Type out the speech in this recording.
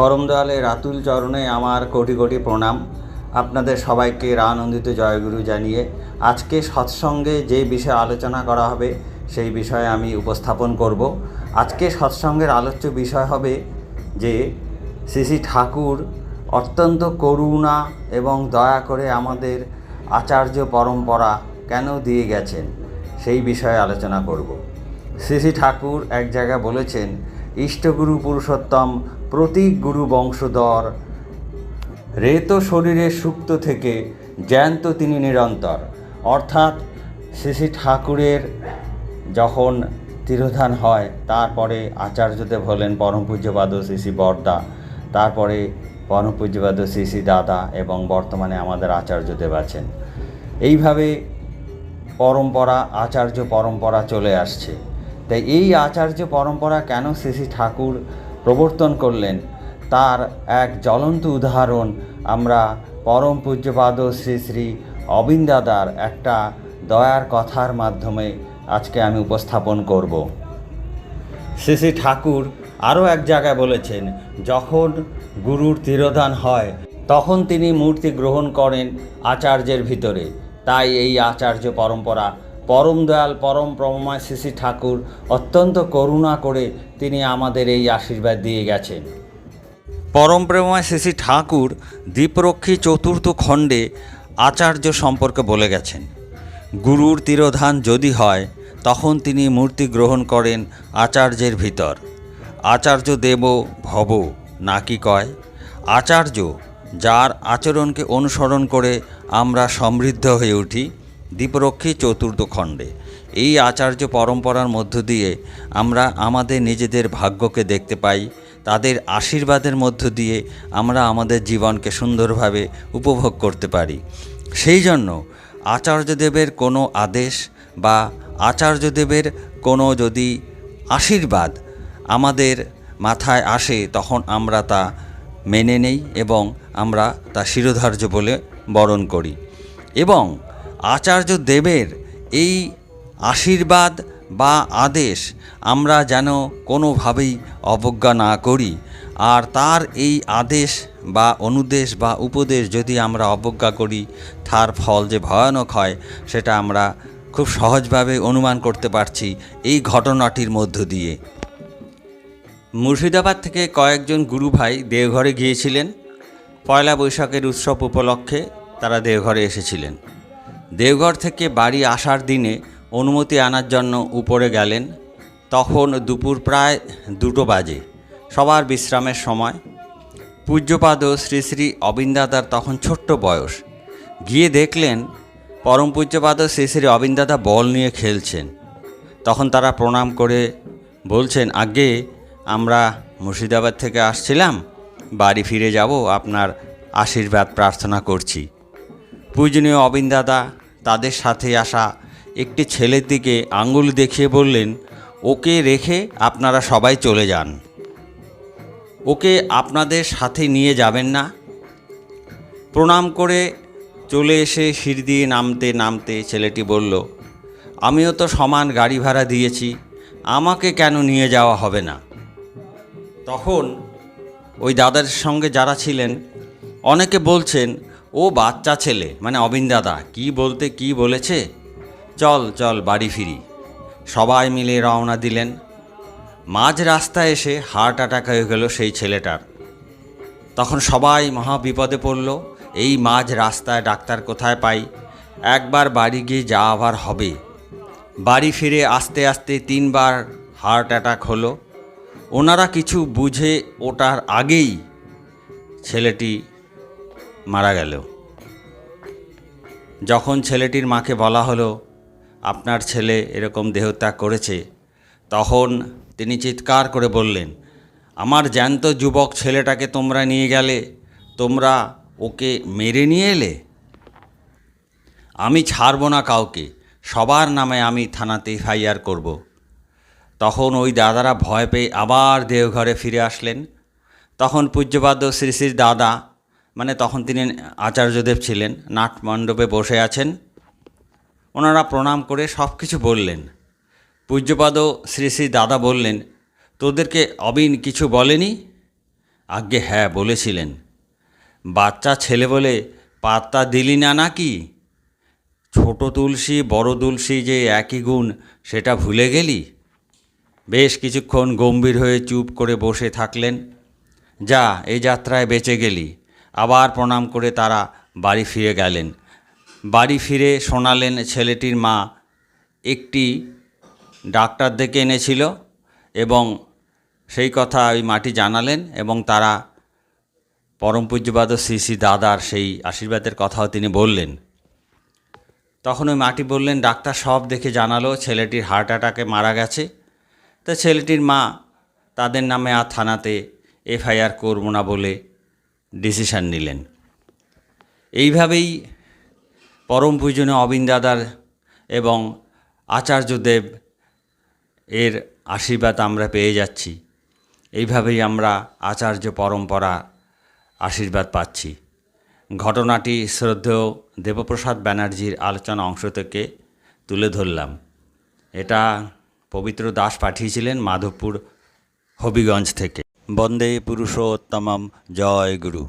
পরম দয়ালের রাতুল চরণে আমার কোটি কোটি প্রণাম। আপনাদের সবাইকে রানন্দিত জয়গুরু জানিয়ে আজকে সৎসঙ্গে যে বিষয়ে আলোচনা করা হবে, সেই বিষয়ে আমি উপস্থাপন করব। আজকে সৎসঙ্গের আলোচ্য বিষয় হবে যে শ্রী ঠাকুর অত্যন্ত করুণা এবং দয়া করে আমাদের আচার্য পরম্পরা কেন দিয়ে গেছেন, সেই বিষয়ে আলোচনা করব। শ্রী ঠাকুর এক জায়গায় বলেছেন, ইষ্টগুরু পুরুষোত্তম প্রতীক গুরু বংশধর। রেত শরীরে সুপ্ত থেকে জ্যান্ত তিনি নিরন্তর। অর্থাৎ শ্রী ঠাকুরের যখন তিরোধান হয়, তারপরে আচার্যদেব হলেন পরম পূজ্যপাদ শ্রী বর্দা, তারপরে পরম পূজ্যপাদ শ্রী দাদা এবং বর্তমানে আমাদের আচার্যদেব আছেন। এইভাবে পরম্পরা, আচার্য পরম্পরা চলে আসছে। তাই এই আচার্য পরম্পরা কেন শ্রী ঠাকুর প্রবর্তন করলেন। তার এক জ্বলন্ত উদাহরণ আমরা পরম পূজ্যপাদ শ্রী শ্রী অবিন্দাদার একটা দয়ার কথার মাধ্যমে আজকে আমি উপস্থাপন করব। শ্রী শ্রী ঠাকুর আরও এক জায়গায় বলেছেন, যখন গুরুর তিরোধান হয়, তখন তিনি মূর্তি গ্রহণ করেন আচার্যের ভিতরে। তাই এই আচার্য পরম্পরা পরম দয়াল, পরম প্রমময় শ্রী ঠাকুর অত্যন্ত করুণা করে তিনি আমাদের এই আশীর্বাদ দিয়ে গেছেন। পরম প্রেমময় শ্রী শ্রী ঠাকুর দ্বীপরক্ষী চতুর্থ খণ্ডে আচার্য সম্পর্কে বলে গেছেন, গুরুর তিরোধান যদি হয়, তখন তিনি মূর্তি গ্রহণ করেন আচার্যের ভিতর। আচার্য দেব ভব নাকি কয়? আচার্য, যার আচরণকে অনুসরণ করে আমরা সমৃদ্ধ হয়ে উঠি দীপরক্ষী চতুর্থ খণ্ডে। এই আচার্য পরম্পরার মধ্য দিয়ে আমরা আমাদের নিজেদের ভাগ্যকে দেখতে পাই, তাদের আশীর্বাদের মধ্য দিয়ে আমরা আমাদের জীবনকে সুন্দরভাবে উপভোগ করতে পারি। সেই জন্য আচার্যদেবের কোনো আদেশ বা আচার্যদেবের কোনো যদি আশীর্বাদ আমাদের মাথায় আসে, তখন আমরা তা মেনে নেই এবং আমরা তা শিরোধার্য বলে বরণ করি। এবং আচার্য দেবের এই আশীর্বাদ বা আদেশ আমরা যেন কোনোভাবেই অবজ্ঞা না করি। আর তার এই আদেশ বা অনুদেশ বা উপদেশ যদি আমরা অবজ্ঞা করি, তার ফল যে ভয়ানক হয়, সেটা আমরা খুব সহজভাবে অনুমান করতে পারছি এই ঘটনাটির মধ্য দিয়ে। মুর্শিদাবাদ থেকে কয়েকজন গুরু ভাই দেওঘরে গিয়েছিলেন। পয়লা বৈশাখের উৎসব উপলক্ষে তারা দেওঘরে এসেছিলেন। দেওঘর থেকে বাড়ি আসার দিনে অনুমতি আনার জন্য উপরে গেলেন। তখন দুপুর প্রায় দুটো বাজে। সবার বিশ্রামের সময়। পূজ্যপাদ শ্রী শ্রী অবিন্দাদার তখন ছোট্ট বয়স। গিয়ে দেখলেন, পরম পূজ্যপাদ শ্রী শ্রী অবিন্দাদা বল নিয়ে খেলছেন। তখন তারা প্রণাম করে বলছেন, আগে আমরা মুর্শিদাবাদ থেকে আসছিলাম, বাড়ি ফিরে যাব, আপনার আশীর্বাদ প্রার্থনা করছি। পূজনীয় অবিন্দাদা তাদের সাথে আসা। একটি ছেলের দিকে আঙ্গুল দেখিয়ে বললেন, ওকে রেখে আপনারা সবাই চলে যান। ওকে আপনাদের সাথে নিয়ে যাবেন না। প্রণাম করে চলে এসে সিঁড়ি দিয়ে নামতে নামতে ছেলেটি বলল, আমিও তো সমান গাড়ি ভাড়া দিয়েছি, আমাকে কেন নিয়ে যাওয়া হবে না? তখন ওই দাদার সঙ্গে যারা ছিলেন, অনেকে বলছেন ও বাচ্চা ছেলে মানে অবিন দাদা, কী বলতে কি বলেছে? চল চল, বাড়ি ফিরি। সবাই মিলে রওনা দিলেন। মাঝ রাস্তায় এসে হার্ট অ্যাটাক হয়ে গেল সেই ছেলেটার। তখন সবাই মহা বিপদে পড়ল। এই মাঝ রাস্তায় ডাক্তার কোথায় পাই? একবার বাড়ি গিয়ে যা আবার হবে। বাড়ি ফিরে আস্তে আস্তে তিনবার হার্ট অ্যাটাক হলো। ওনারা কিছু বুঝে ওটার আগেই ছেলেটি মারা গেল। যখন ছেলেটির মাকে বলা হলো, আপনার ছেলে এরকম দেহত্যাগ করেছে, তখন তিনি চিৎকার করে বললেন, আমার জ্যান্ত যুবক ছেলেটাকে তোমরা নিয়ে গেলে, তোমরা ওকে মেরে নিয়ে এলে? আমি ছাড়ব না কাউকে, সবার নামে আমি থানাতে এফআইআর করব। তখন ওই দাদারা ভয় পেয়ে আবার দেওঘরে ফিরে আসলেন। তখন পূজ্যপাদ্য শ্রী শ্রীর দাদা মানে তখন তিনি আচার্যদেব ছিলেন, নাট মণ্ডপে বসে আছেন। ওনারা প্রণাম করে সব কিছু বললেন। পূজ্যপাদ শ্রী শ্রী দাদা বললেন, তোদেরকে অবিন কিছু বলেনি? আজ্ঞে হ্যাঁ বলেছিলেন। বাচ্চা ছেলে বলে পাত্তা দিলি না নাকি? ছোট তুলসী, বড় তুলসী যে একই গুণ, সেটা ভুলে গেলি? বেশ কিছুক্ষণ গম্ভীর হয়ে চুপ করে বসে থাকলেন। যা, এই যাত্রায় বেঁচে গেলি। আবার প্রণাম করে তারা বাড়ি ফিরে গেলেন। বাড়ি ফিরে শোনালেন ছেলেটির মা একটি ডাক্তার ডেকে এনেছিল এবং সেই কথা ওই মাটি জানালেন এবং তারা পরম পূজ্যবাদ শ্রী শ্রী দাদার সেই আশীর্বাদের কথাও তিনি বললেন। তখন ওই মাটি বললেন, ডাক্তার সব দেখে জানালো, ছেলেটির হার্ট অ্যাটাকে মারা গেছে। তা ছেলেটির মা তাদের নামে আর থানাতে এফআইআর করব না বলে ডিসিশন নিলেন। এইভাবেই পরম পূজনীয় অবিন দাদার এবং আচার্যদেব এর আশীর্বাদ আমরা পেয়ে যাচ্ছি। এইভাবেই আমরা আচার্য পরম্পরা আশীর্বাদ পাচ্ছি। ঘটনাটি শ্রদ্ধেয় দেবপ্রসাদ ব্যানার্জির আলোচনা অংশ থেকে তুলে ধরলাম। এটা পবিত্র দাস পাঠিয়েছিলেন মাধবপুর হবিগঞ্জ থেকে। বন্দে পুরুষোত্তমম জয় গুরু।